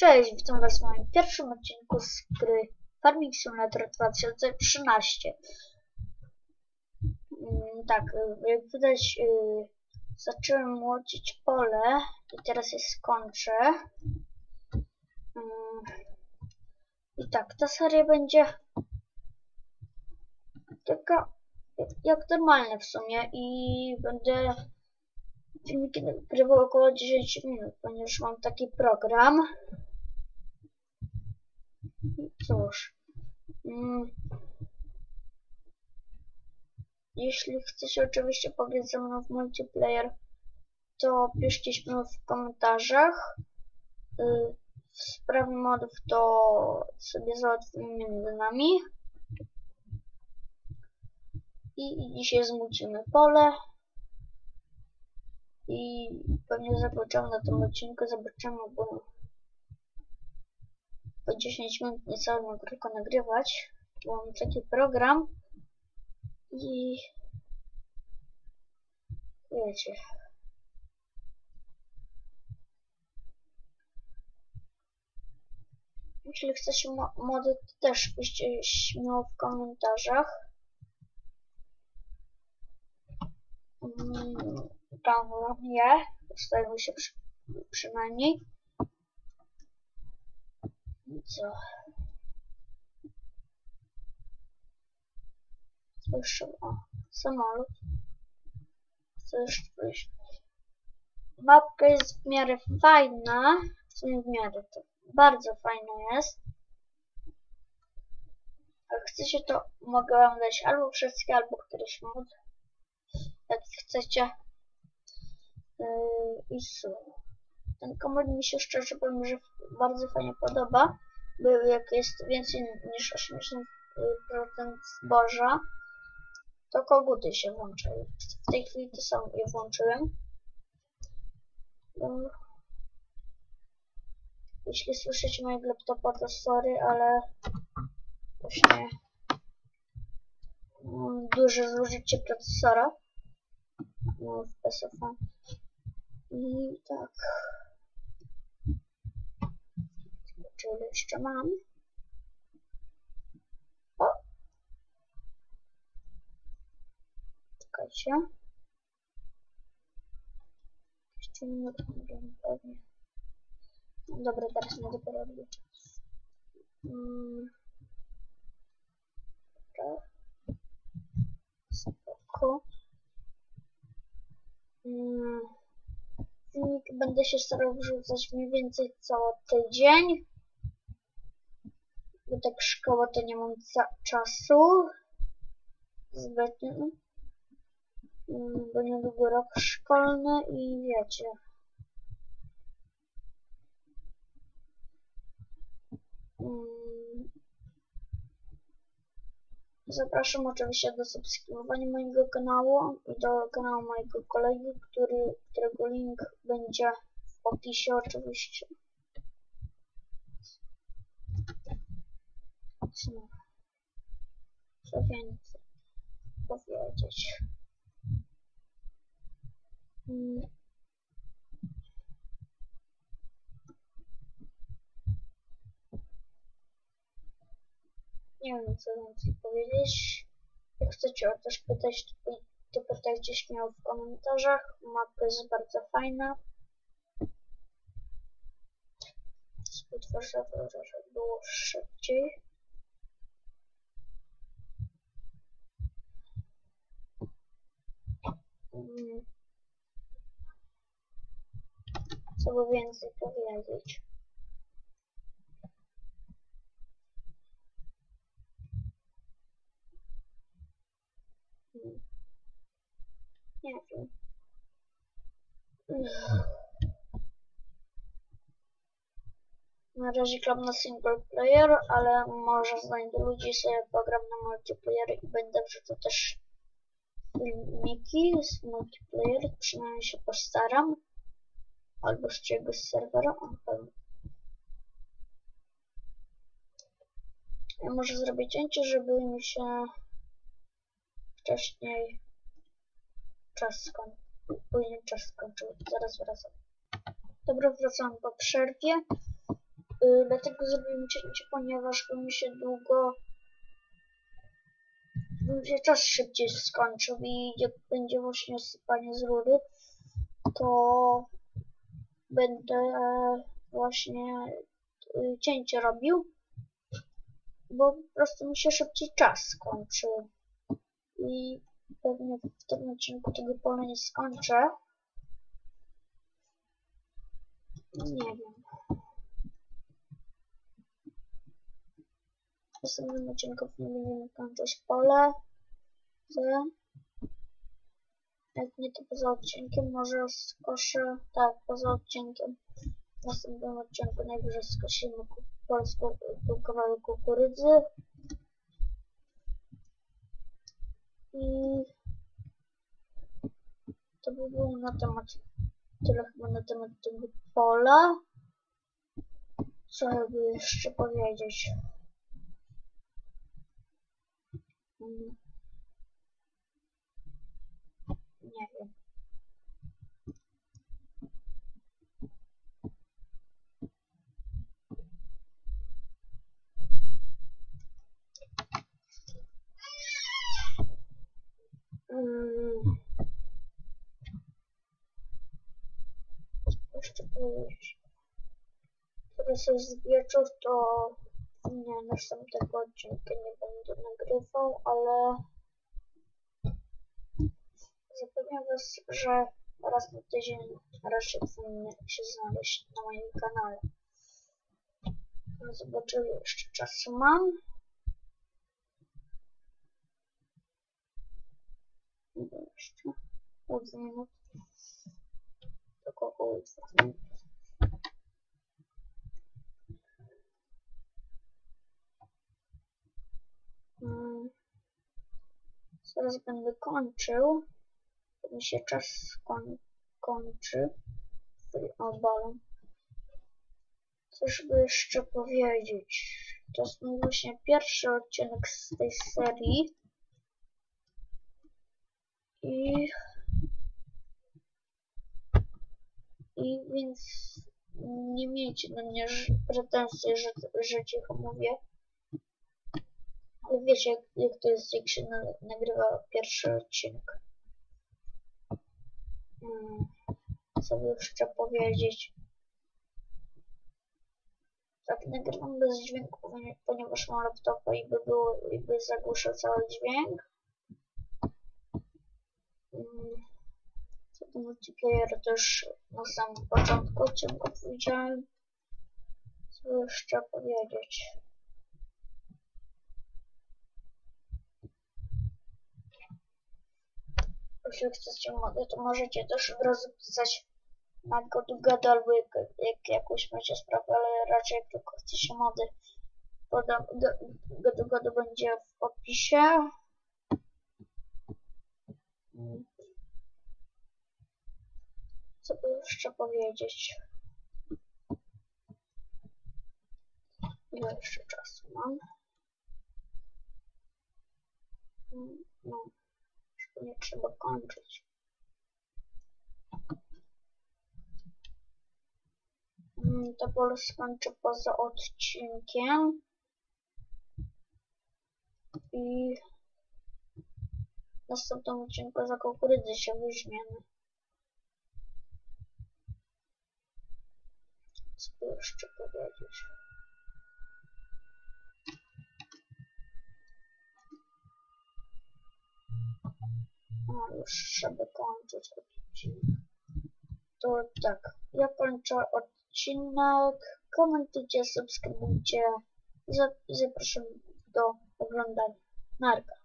Cześć, witam was w moim pierwszym odcinku z gry Farming Simulator 2013. Mm, tak, y, jak widać y, zacząłem młocić pole i teraz je skończę. Mm, I tak, ta seria będzie taka jak normalne w sumie i będę filmiki nagrywał około 10 minut, ponieważ mam taki program. Cóż. Mm. Jeśli chcecie oczywiście pograć ze mną w multiplayer, to piszcie śmiało w komentarzach. Y, w sprawie modów to sobie załatwimy między nami. I dzisiaj zmucimy pole. I pewnie zakończymy na tym odcinku. Zobaczymy, bo po 10 minut niecałe mogę tylko nagrywać. Bo mam taki program. I wiecie. Jeśli chcecie mo mody, to też piszcie śmiało w komentarzach. Mm, tam je, ustawił się przy, przynajmniej. Co? Co jeszcze? O, samolot. Co jeszcze? Mapka jest w miarę fajna. W sumie w miarę to bardzo fajna jest. Jak chcecie, to mogę wam dać albo wszystkie, albo któryś mod. Jak chcecie. Yy, I co? Ten komod mi się szczerze powiem, że bardzo fajnie podoba. Bo jak jest więcej niż 80% zboża, to koguty się włączają. W tej chwili to sam je włączyłem. Jeśli słyszycie mojego laptopa, to sorry, ale właśnie duże zużycie procesora no, w PSF. I tak. Zobaczymy, jeszcze mam. O! Czekajcie. Jeszcze minutę, pewnie. Dobra, teraz mogę porobić. Mm. Dobra. Spoko. Mm. Filmik będę się starał wrzucać mniej więcej co tydzień. Bo tak szkoła to nie mam czasu. Zbytnio. Mm, bo niedługo rok szkolny i wiecie. Mm. Zapraszam oczywiście do subskrybowania mojego kanału i do kanału mojego kolegi, który, którego link będzie w opisie oczywiście. Co, co więcej powiedzieć? Hmm. Nie wiem co więcej powiedzieć. Jak chcecie o coś pytać, to, to pytajcie śmiało w komentarzach. Mapa jest bardzo fajna. Warszawy, żeby było szybciej. Co by więcej powiedzieć? Nie wiem. Na razie gram na single player, ale może znajdę ludzi sobie pogram na multiplayer i będę wrzucał też filmiki z multiplayer, przynajmniej się postaram. Albo z czegoś serwera, on pewnie. Ja może zrobię cięcie, żeby mi się wcześniej czas skończył. Później czas skończył. Zaraz wracam. Dobra, wracam po przerwie. y, dlatego zrobiłem cięcie, ponieważ mi się długo by mi się czas szybciej skończył i jak będzie właśnie sypanie z rury, to będę e, właśnie y, cięcie robił, bo po prostu mi się szybciej czas skończył i pewnie w tym odcinku tego pola nie skończę. Nie wiem. W następnym odcinku będziemy kończyć pole. Z... Jak nie to poza odcinkiem, może skoszę, tak, poza odcinkiem. W następnym odcinku najwyżej skosimy polską kawałek kukurydzy. I to by było na temat, tyle chyba na temat tego pola. Co by jeszcze powiedzieć? Mm. Nie wiem. Mm. Jeszcze powiedzieć. Teraz jest wieczór, to nie, następnego odcinka nie będę nagrywał, ale zapewniam Was, że raz na tydzień raczej powinny się znaleźć na moim kanale. Zobaczymy, jeszcze czasu mam. Jeszcze? Pół minut. Tylko około minut. Mm. Zaraz będę kończył. To mi się czas skoń kończy. O, balon. Coś by jeszcze powiedzieć. To jest mój właśnie pierwszy odcinek z tej serii. I... I więc nie miejcie na mnie pretensji, że, że cicho mówię. Wiecie, jak, jak to jest, jak się na, nagrywa pierwszy odcinek. Hmm, co by jeszcze powiedzieć? Tak, nagrywam bez dźwięku, ponieważ mam laptopa i by było, i by zagłuszał cały dźwięk. Hmm, co do multiplayera też na samym początku odcinku powiedziałem. Co by jeszcze powiedzieć? Jeśli chcecie to możecie też od razu pisać na gadu albo jak, jak jakąś macie sprawę, ale raczej jak tylko chcecie mody, podam, gadu gadu będzie w opisie. Co by jeszcze powiedzieć? Ile jeszcze czasu mam? No nie trzeba kończyć. Mm, pole skończę poza odcinkiem. I w następnym za kukurydzy się weźmiemy. Co jeszcze powiedzieć? Już, żeby kończyć odcinek. To tak, ja kończę odcinek. Komentujcie, subskrybujcie i zapraszam do oglądania. Narka.